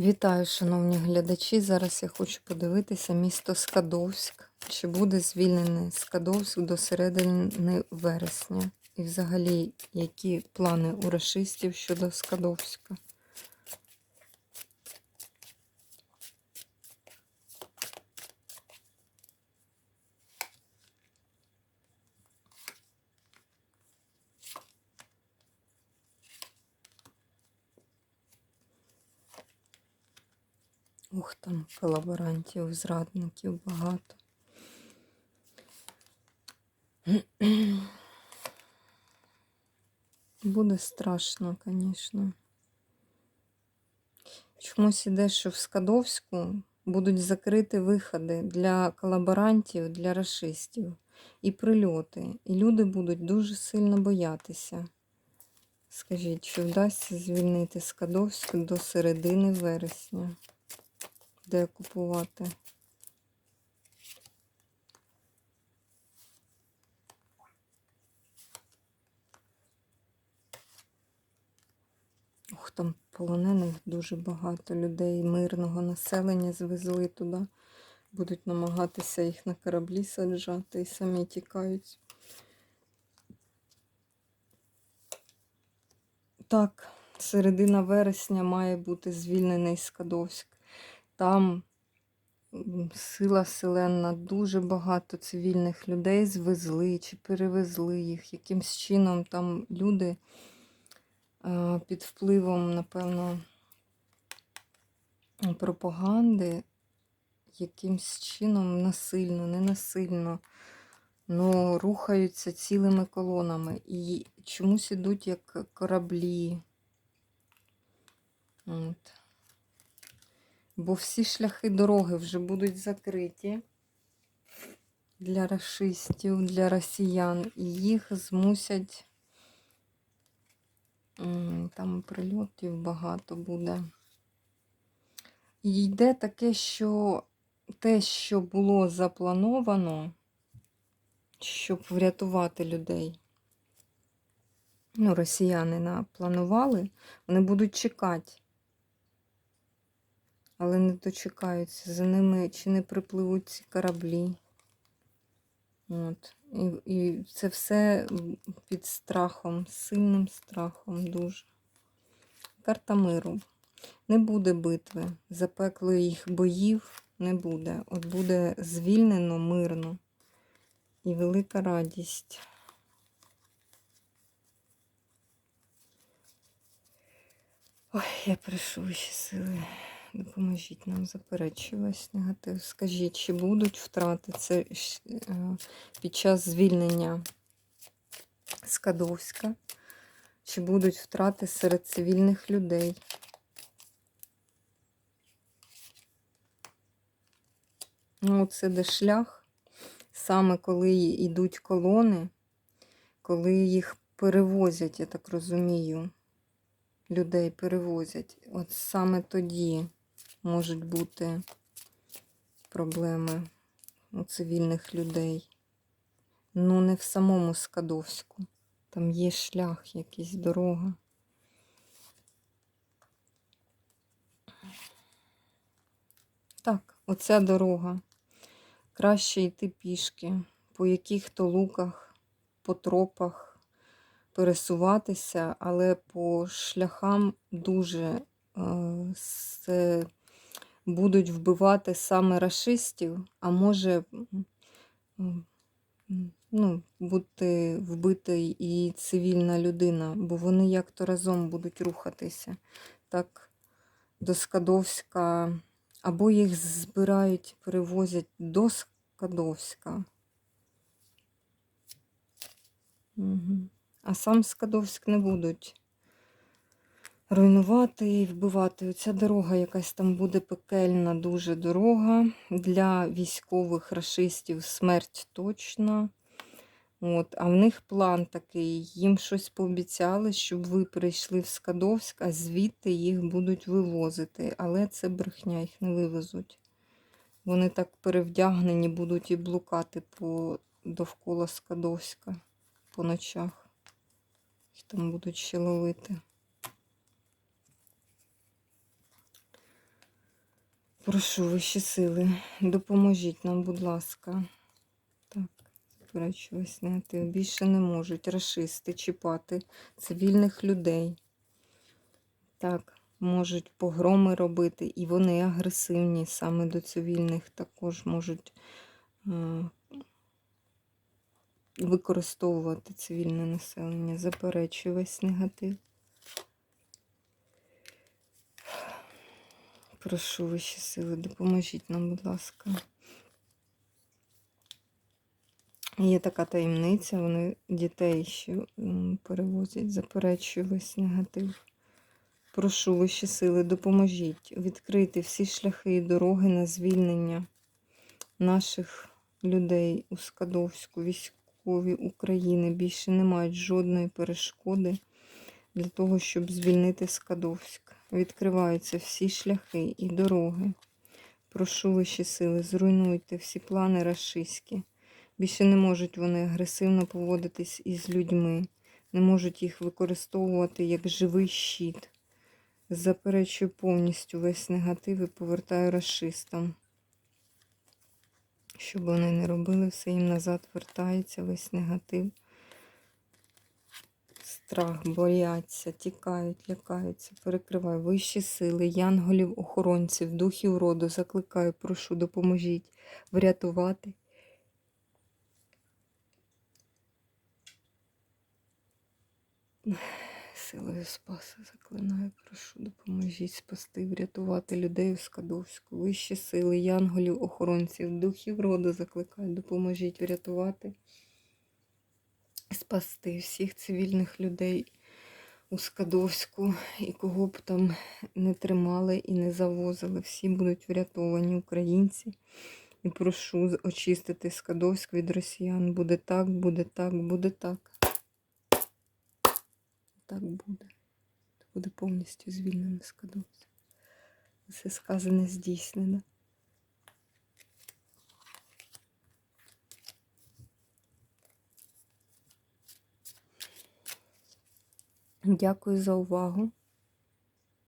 Вітаю, шановні глядачі. Зараз я хочу подивитися місто Скадовськ. Чи буде звільнений Скадовськ до середини вересня? І взагалі, які плани у расистів щодо Скадовська? Ух, там колаборантів, зрадників багато. Буде страшно, звісно. Чомусь іде, що в Скадовську будуть закриті виходи для колаборантів, для расистів і прильоти. І люди будуть дуже сильно боятися. Скажіть, чи вдасться звільнити Скадовськ до середини вересня? Де купувати? Ох, там полонених дуже багато людей, мирного населення звезли туди. Будуть намагатися їх на кораблі саджати і самі тікають. Так, середина вересня має бути звільнений Скадовськ. Там сила селенна, дуже багато цивільних людей звезли чи перевезли їх. Якимсь чином там люди під впливом, напевно, пропаганди, якимсь чином насильно, ненасильно, ну, рухаються цілими колонами. І чомусь ідуть як кораблі. От. Бо всі шляхи дороги вже будуть закриті для расистів, для росіян, і їх змусять. Там прильотів багато буде. І йде таке, що те, що було заплановано, щоб врятувати людей. Ну, росіяни напланували, вони будуть чекати але не дочекаються. За ними чи не припливуть ці кораблі. От. І, і це все під страхом, сильним страхом дуже. Карта миру. Не буде битви, запеклих боїв не буде. От буде звільнено мирно і велика радість. Ой, я прошу вищі сили. Допоможіть нам заперечувати негатив. Скажіть, чи будуть втрати це е, під час звільнення Скадовська? Чи будуть втрати серед цивільних людей? Ну, це де шлях, саме коли йдуть колони, коли їх перевозять, я так розумію, людей перевозять. От саме тоді можуть бути проблеми у цивільних людей. Ну, не в самому Скадовську. Там є шлях, якийсь дорога. Так, оця дорога. Краще йти пішки, по яких-то луках, по тропах пересуватися, але по шляхам дуже е, будуть вбивати саме расистів, а може ну, бути вбитий і цивільна людина, бо вони як-то разом будуть рухатися. Так, до Скадовська, або їх збирають, перевозять до Скадовська. Угу. А сам Скадовськ не будуть руйнувати і вбивати. Оця дорога якась там буде пекельна, дуже дорога. Для військових рашистів смерть точна. От, А в них план такий, їм щось пообіцяли, щоб ви прийшли в Скадовськ, а звідти їх будуть вивозити. Але це брехня, їх не вивезуть. Вони так перевдягнені будуть і блукати по довкола Скадовська по ночах. Їх там будуть ще ловити. Прошу вищі сили, допоможіть нам, будь ласка. Так, заперечуюсь негатив. Більше не можуть рашисти чіпати цивільних людей. Так, можуть погроми робити, і вони агресивні саме до цивільних також можуть е, використовувати цивільне населення. Заперечую весь негатив. Прошу вищі сили, допоможіть нам, будь ласка. Є така таємниця, вони дітей ще перевозять, заперечую весь негатив. Прошу вищі сили, допоможіть відкрити всі шляхи і дороги на звільнення наших людей у Скадовську, військові України більше не мають жодної перешкоди для того, щоб звільнити Скадовськ. Відкриваються всі шляхи і дороги. Прошу вищі сили, зруйнуйте всі плани рашистські. Більше не можуть вони агресивно поводитись із людьми, не можуть їх використовувати як живий щит. Заперечую повністю весь негатив і повертаю расистам. Щоб вони не робили, все їм назад вертається весь негатив. Страх, бояться, тікають, лякаються, перекриваю вищі сили, янголів, охоронців, духів роду, закликаю, прошу, допоможіть врятувати. Силою Спаса заклинаю, прошу, допоможіть спасти, врятувати людей у Скадовську. Вищі сили, янголів, охоронців, духів роду закликаю, допоможіть врятувати, спасти всіх цивільних людей у Скадовську і кого б там не тримали і не завозили. Всі будуть врятовані українці. І прошу очистити Скадовськ від росіян. Буде так, буде так, буде так. Так буде. Буде повністю звільнено Скадовськ. Все сказане здійснено. Дякую за увагу.